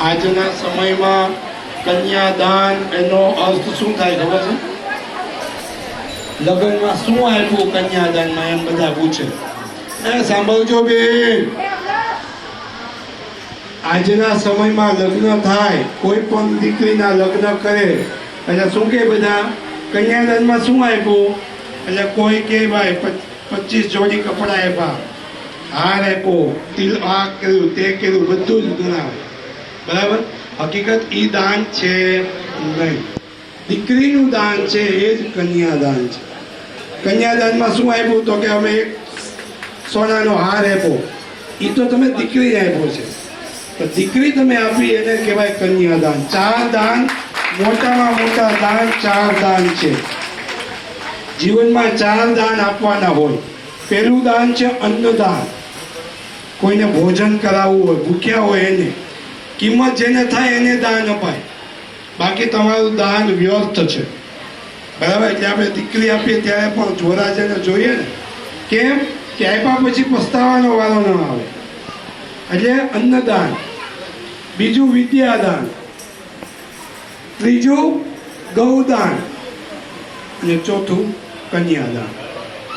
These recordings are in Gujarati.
આજના સમયમાં કન્યાદાન એનો અર્થ શું થાય ખબર છે? લગ્નમાં શું આપ્યું કન્યાદાનમાં એમ બધા પૂછે. એ સાંભળજો બેન. આજના સમયમાં લગ્ન થાય, કોઈ પણ દીકરીના લગ્ન કરે, એટલે શું કે બધા? કન્યાદાનમાં શું આપ્યું? એટલે કોઈ કે ભાઈ પચીસ જોડી કપડાં આપ્યા. હાર આપ્યો, તિલ આ કર્યું, તે કર્યું, બધું જ ગણાવે બરાબર? હકીકત ઈ દાન છે નહીં. દીકરીનું દાન છે એ જ કન્યાદાન છે. કન્યાદાનમાં શું આપ્યું તો કે અમે એક સોનાનો હાર આપ્યો. એ તો તમે દીકરી આપ્યો છે. તો દીકરી તમે આપી એને કહેવાય કન્યાદાન. ચાર દાન, મોટામાં મોટા દાન ચાર દાન છે. જીવનમાં ચાર દાન આપવાના હોય. પહેલું દાન છે અન્નદાન. કોઈને ભોજન કરાવવું હોય, ભૂખ્યા હોય એને. કિંમત જેને થાય એને દાન અપાય. બાકી તમારું દાન વ્યર્થ છે. બરાબર? એટલે આપણે દીકરી આપીએ ત્યારે પણ જોરા જેને જોઈએ ને. કેમ? કે આપ્યા પછી પસ્તાવાનો વારો ન આવે. એટલે અન્નદાન. બીજું વિદ્યાદાન. ત્રીજું ગૌદાન. અને ચોથું કન્યાદાન.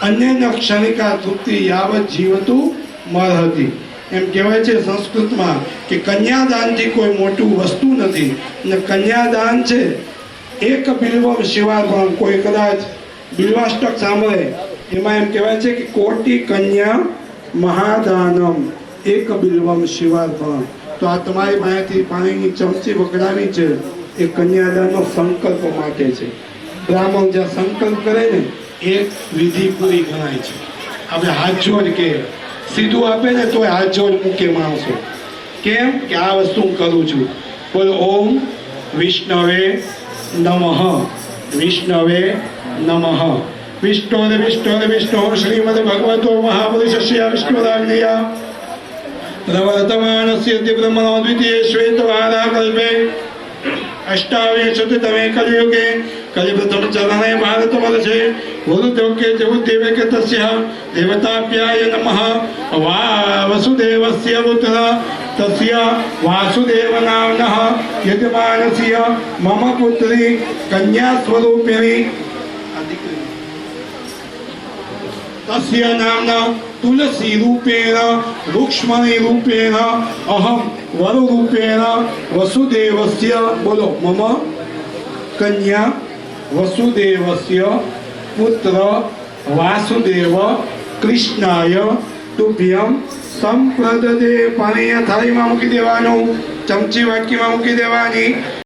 અન્ય ક્ષણિકા તૃપ્તિ યાવત જીવતું મરહતી. એમ કહેવાય છે સંસ્કૃતમાં કે કન્યાદાનથી કોઈ મોટું વસ્તુ નથી. અને કન્યાદાન છે, એક બિલ્વમ શિવાર્પણ કોઈ કદાચ બિલ્વાષ્ટક સાંભળે. એમાં એમ કહેવાય છે કે કોટી કન્યા મહાદાનમ, એક બિલ્વમ શિવાર્પણ તો આ તમારી પાસેથી પાણીની ચમચી વગડાવી છે. એ કન્યાદાનનો સંકલ્પ માટે છે. બ્રાહ્મણ જ્યાં સંકલ્પ કરે ને, એ વિધિ પૂરી ગણાય છે. આપણે હાથ જોડ કે સીધું આપે ને તોય હાથ જોડ મૂકે માણસો. કેમ? કે આ વસ્તુ હું કરું છું. બોલ, ઓમ વિષ્ણવે નમઃ. વિષ્ણવે નમઃ. વિષ્ણુ વિષ્ણુ વિષ્ણુ. શ્રીમદ ભગવતો મહાપુરુષસ્ય વિષ્ણુરાજ્ઞયા પ્રવર્તમાનસ્ય બ્રહ્મણો દ્વિતીય શ્વેતવારા કલ્પે. અષ્ટાવિંશતિતમે કલિયુગે कलिपतनुचरणैर्भारतवर्षे गुरुदौक्ये जगुद्देवके तस्य देवताभ्याय नमः। वा वसुदेवस्य पुत्रः। तस्य वासुदेवनाम्नः। यजमानस्य मम पुत्री कन्यास्वरूपिणी। तस्य नाम्ना तुलसीरूपेण, रूक्ष्मणीरूपेण वसुदेवस्य बोलो। मम कन्या વસુદેવસ્ય પુત્ર વાસુદેવ કૃષ્ણાય તુભ્યમ સંપ્રદદે પાણી થાળીમાં મૂકી દેવાનું ચમચી વાટકીમાં મૂકી દેવાની